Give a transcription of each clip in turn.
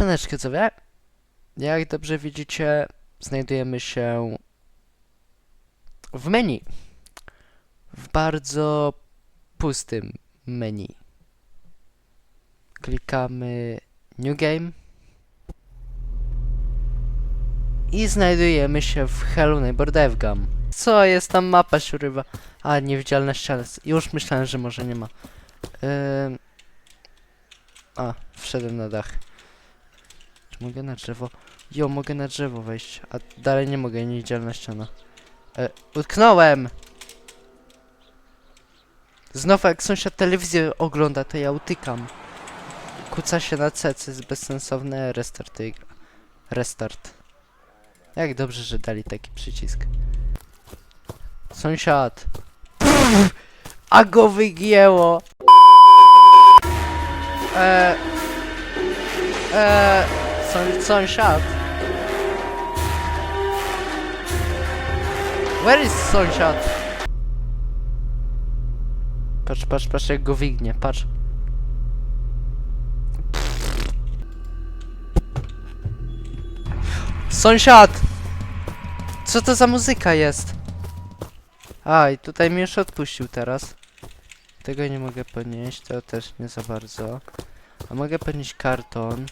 Siemaneczko, co wie? Jak dobrze widzicie, znajdujemy się w menu. W bardzo pustym menu. Klikamy New Game. I znajdujemy się w Hello Neighbor. Co jest tam mapa się urywa? A, niewidzialna ściana. Już myślałem, że może nie ma. Ym... A, wszedłem na dach. Mogę na drzewo? Jo, mogę na drzewo wejść, a dalej nie mogę, niewidzialna ściana. E, utknąłem! Znowu jak sąsiad telewizję ogląda, to ja utykam. Kuca się na cecy, jest bezsensowne, restart tej. Restart. Jak dobrze, że dali taki przycisk. Sąsiad. Pff, a go wygięło! Eee... Eee... Sąs sąsiad. Where is sąsiad? Patrz, patrz, patrz jak go wignie, patrz. Sąsiad! Co to za muzyka jest? A, i tutaj mnie już odpuścił teraz. Tego nie mogę podnieść, to też nie za bardzo. A mogę podnieść karton.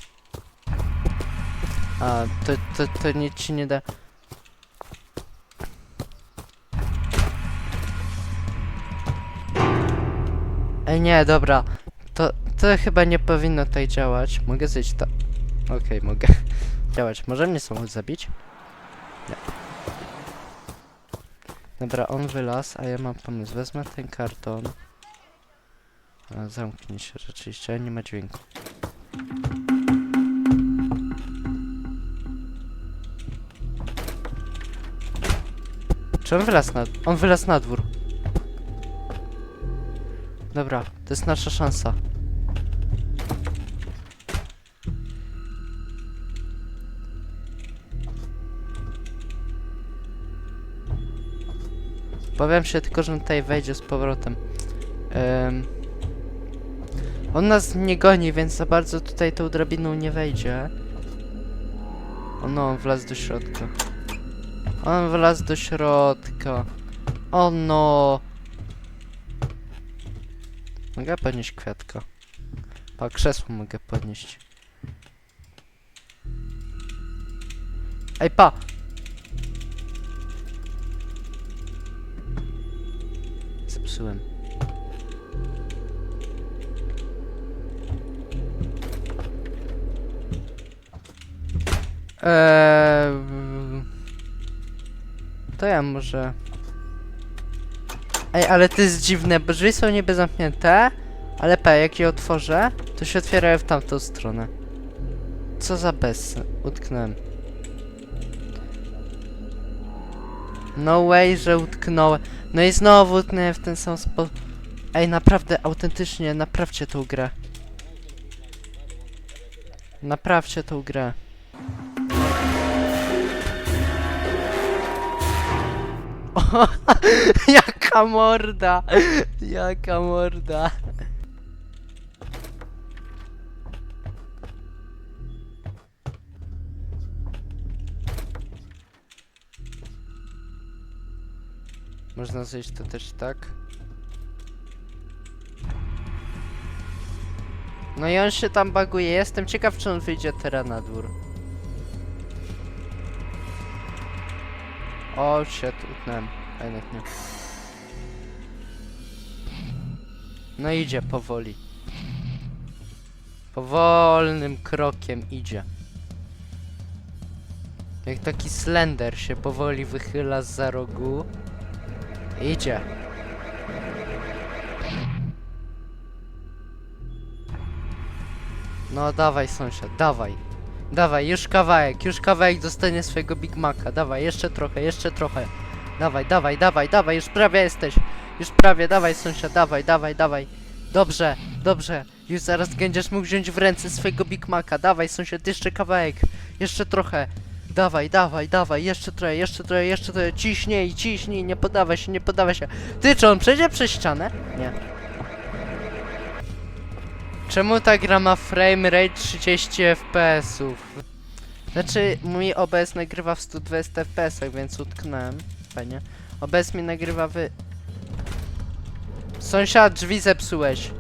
A, to, to, to nic ci nie da. Ej, nie, dobra. To, to chyba nie powinno tutaj działać. Mogę zejść to. Okej, mogę działać. Może mnie samochód zabić? Nie. Dobra, on wylazł, a ja mam pomysł. Wezmę ten karton. A, zamknij się rzeczywiście, nie ma dźwięku. Czy on wylazł na... On wylazł na dwór. Dobra, to jest nasza szansa. Powiem się tylko, że on tutaj wejdzie z powrotem. Em, on nas nie goni, więc za bardzo tutaj tą drabiną nie wejdzie. O no, on wlazł do środka. On wlazł do środka. O no. Mogę podnieść kwiatka. Pa, krzesło mogę podnieść. Ej, pa! Zepsułem. Eee, to ja może... Ej, ale to jest dziwne, bo drzwi są niby zamknięte, ale P, jak je otworzę, to się otwierają w tamtą stronę. Co za bez... Utknąłem. No way, że utknąłem. No i znowu utknąłem w ten sam sposób. Ej, naprawdę, autentycznie, naprawcie tą grę. Naprawcie tą grę. Jaka morda! Jaka morda! Można zejść to też tak. No i on się tam baguje. Jestem ciekaw, czy on wyjdzie teraz na dwór. O, shit, utnąłem. A jednak nie. No idzie powoli. Powolnym krokiem idzie. Jak taki slender się powoli wychyla z rogu. Idzie. No dawaj sąsiad, dawaj. Dawaj, już kawałek, już kawałek dostanie swojego Big Maca. Dawaj, jeszcze trochę, jeszcze trochę. Dawaj, dawaj, dawaj, dawaj, już prawie jesteś. Już prawie, dawaj sąsiad, dawaj, dawaj, dawaj. Dobrze, dobrze. Już zaraz będziesz mógł wziąć w ręce swojego Big Maca. Dawaj sąsiad, jeszcze kawałek. Jeszcze trochę. Dawaj, dawaj, dawaj, jeszcze trochę, jeszcze trochę, jeszcze trochę. Ciśnij, ciśnij, nie podawaj się, nie podawaj się. Ty, czy on przejdzie przez ścianę? Nie. Czemu ta gra ma frame rate 30 fps-ów? Znaczy, mój OBS nagrywa w 120 fps, więc utknąłem. Fajnie. OBS mi nagrywa wy... Sąsiad, drzwi zepsułeś.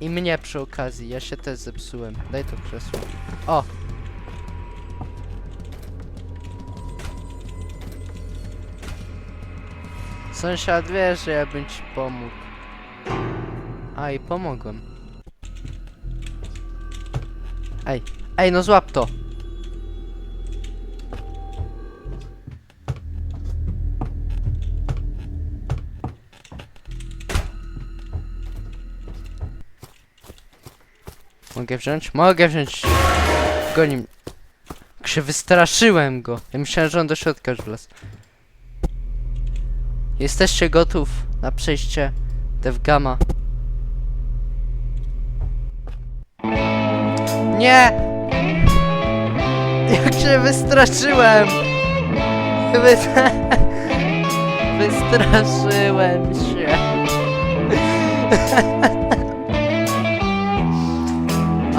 I mnie przy okazji, ja się też zepsułem. Daj to krzesło. O! Sąsiad wie, że ja bym ci pomógł. A i pomogłem. Ej, ej, no złap to! Mogę wziąć? Mogę wziąć! Goni mnie. Się wystraszyłem go. Ja myślałem, że on do środka już wlazł. Jesteście gotów na przejście Devgama? Nie! Jak się wystraszyłem! Wy... Wystraszyłem się.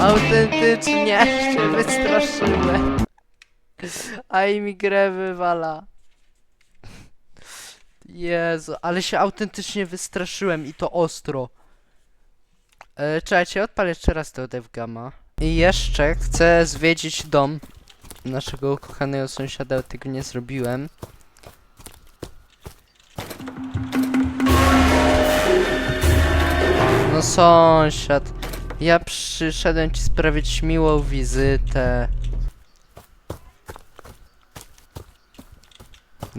Autentycznie się wystraszyłem. A i mi grę wywala. Jezu, ale się autentycznie wystraszyłem i to ostro. E, czekajcie, odpalę jeszcze raz tego devgama. I jeszcze chcę zwiedzić dom naszego ukochanego sąsiada, tego nie zrobiłem. No sąsiad, ja przyszedłem ci sprawić miłą wizytę.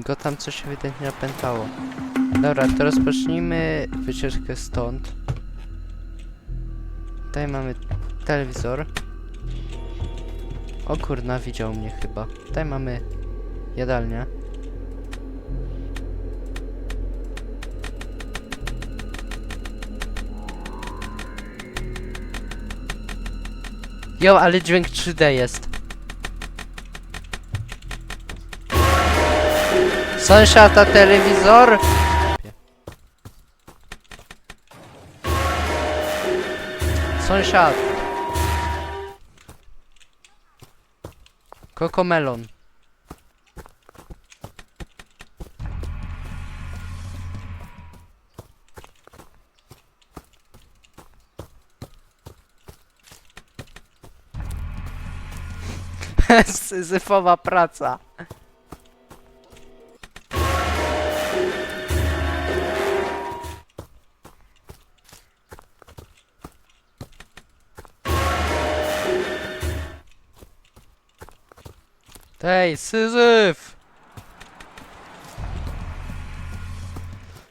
Go tam coś ewidentnie opętało. Dobra, to rozpocznijmy wycieczkę stąd. Tutaj mamy telewizor. O kurna, widział mnie chyba. Tutaj mamy jadalnię. Jo, ale dźwięk 3D jest. Sąsiad, a telewizor? Sąsiad. Kokomelon. Syzyfowa praca. Tej, Syzyf!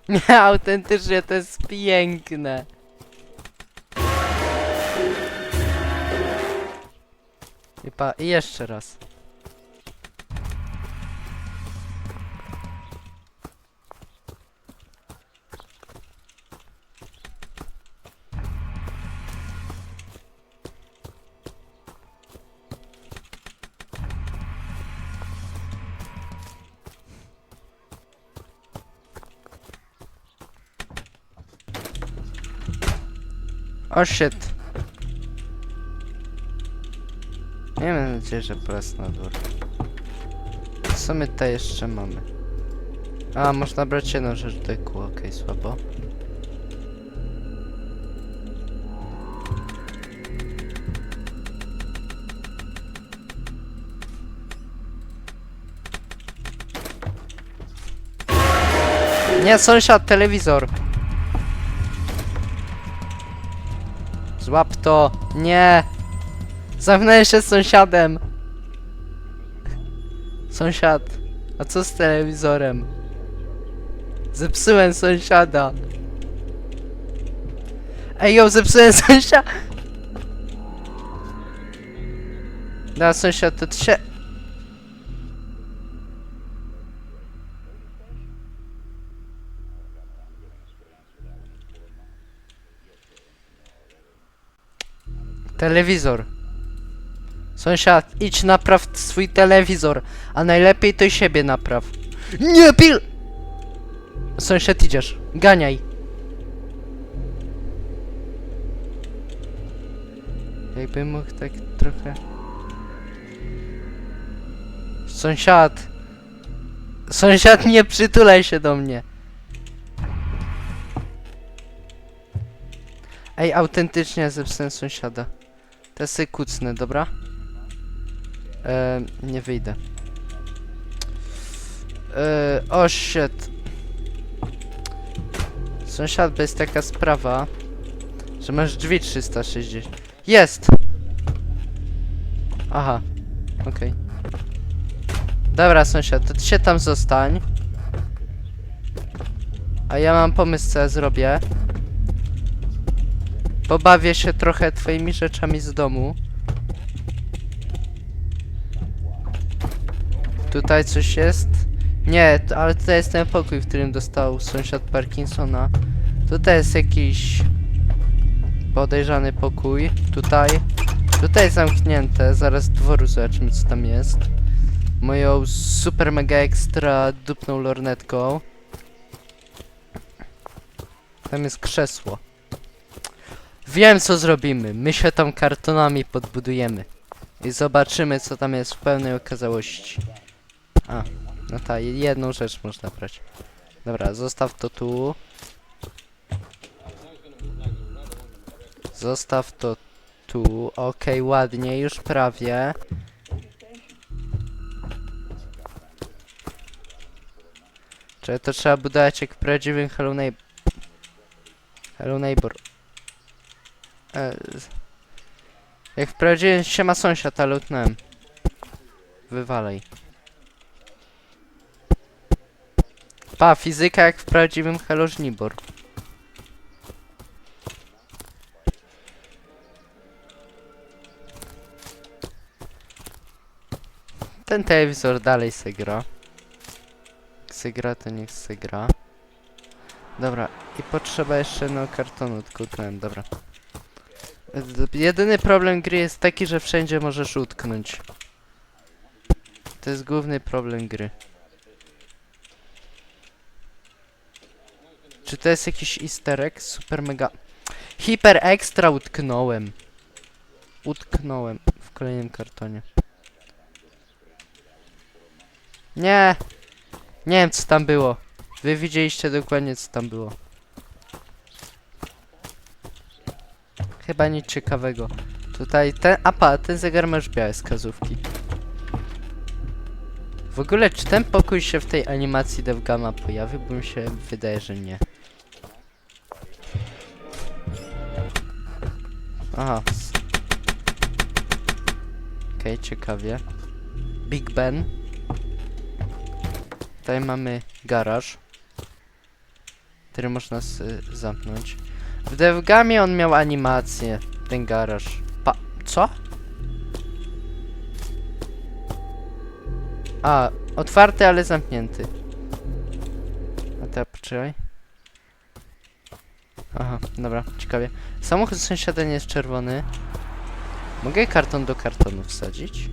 Nie, autentycznie to jest piękne. I, pa, I jeszcze raz. O shit. Miejmy nadzieję, że pojazd na dwór. Co my tutaj jeszcze mamy? A, można brać jedną rzecz kół, okej, słabo. Nie, sąsiad, telewizor. Złap to. Nie. Zamknąłem się z sąsiadem. Sąsiad. A co z telewizorem? Zepsułem sąsiada. Ej, jo, zepsułem sąsiada. Da, sąsiad, to ty. Telewizor. Sąsiad, idź napraw swój telewizor, a najlepiej to siebie napraw. Nie pil! Sąsiad idziesz, ganiaj. Jakbym mógł tak trochę... Sąsiad! Sąsiad, nie przytulaj się do mnie! Ej, autentycznie zepsułem sąsiada. Te sy kucnę, dobra? Eee, nie wyjdę. Eee, o shit. Sąsiad, jest taka sprawa, że masz drzwi 360. Jest! Aha, okej. Dobra, sąsiad, to ty się tam zostań. A ja mam pomysł, co ja zrobię. Pobawię się trochę twoimi rzeczami z domu. Tutaj coś jest? Nie, ale tutaj jest ten pokój, w którym dostał sąsiad Parkinsona. Tutaj jest jakiś podejrzany pokój. Tutaj. Tutaj jest zamknięte. Zaraz dworu zobaczymy co tam jest. Moją super mega ekstra dupną lornetką. Tam jest krzesło. Wiem co zrobimy. My się tam kartonami podbudujemy. I zobaczymy co tam jest w pełnej okazałości. A, no ta jedną rzecz można brać. Dobra, zostaw to tu. Zostaw to tu. Okej, ładnie, już prawie. Czyli to trzeba budować jak w prawdziwym Hello Neighbor. Hello Neighbor. E, jak w prawdziwym siema sąsiad, ale utnąłem. Wywalej. Pa, fizyka jak w prawdziwym Hello Żnibor. Ten telewizor dalej se gra. Se gra, to niech se gra. Dobra, i potrzeba jeszcze jednego kartonu, tylko dobra. Jedyny problem gry jest taki, że wszędzie możesz utknąć. To jest główny problem gry. Czy to jest jakiś easter egg? Super mega... Hiper ekstra utknąłem. Utknąłem w kolejnym kartonie. Nie! Nie wiem co tam było. Wy widzieliście dokładnie co tam było. Chyba nic ciekawego. Tutaj ten... Apa, ten zegar ma już białe wskazówki. W ogóle czy ten pokój się w tej animacji DevGama pojawi? Bo mi się wydaje, że nie. Aha. Okej, ciekawie. Big Ben. Tutaj mamy garaż, który można s- zamknąć. W DevGamie on miał animację, ten garaż. Pa... co? A, otwarty, ale zamknięty. A teraz poczekaj. Aha, dobra, ciekawie. Samochód sąsiada nie jest czerwony. Mogę karton do kartonu wsadzić?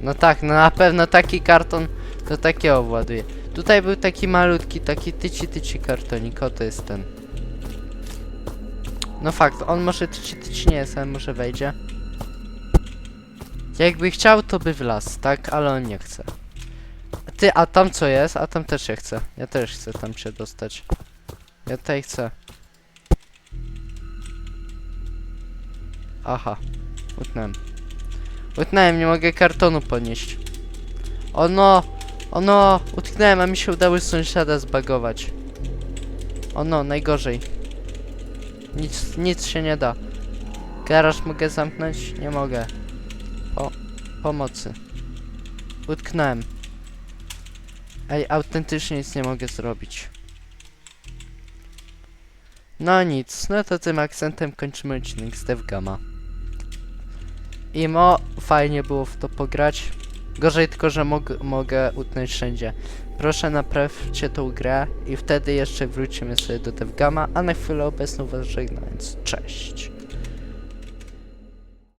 No tak, no na pewno taki karton to takiego właduje. Tutaj był taki malutki, taki tyci tyci kartonik, o to jest ten. No fakt, on może tyci nie ale może wejdzie. Jakby chciał, to by wlazł, tak? Ale on nie chce. Ty, a tam co jest? A tam też się chce. Ja też chcę tam się dostać. Ja tutaj chcę. Aha. Utnąłem. Utnąłem, nie mogę kartonu podnieść. Ono! Ono! Utknąłem, a mi się udało sąsiada zbagować. Ono, najgorzej. Nic, nic się nie da. Garaż mogę zamknąć? Nie mogę. O, pomocy. Utknąłem. Ej, autentycznie nic nie mogę zrobić. No nic, no to tym akcentem kończymy odcinek z DevGama. Imo, fajnie było w to pograć. Gorzej tylko, że mog mogę utnąć wszędzie. Proszę naprawcie tą grę i wtedy jeszcze wrócimy sobie do DevGama, a na chwilę obecną was żegnając. Cześć.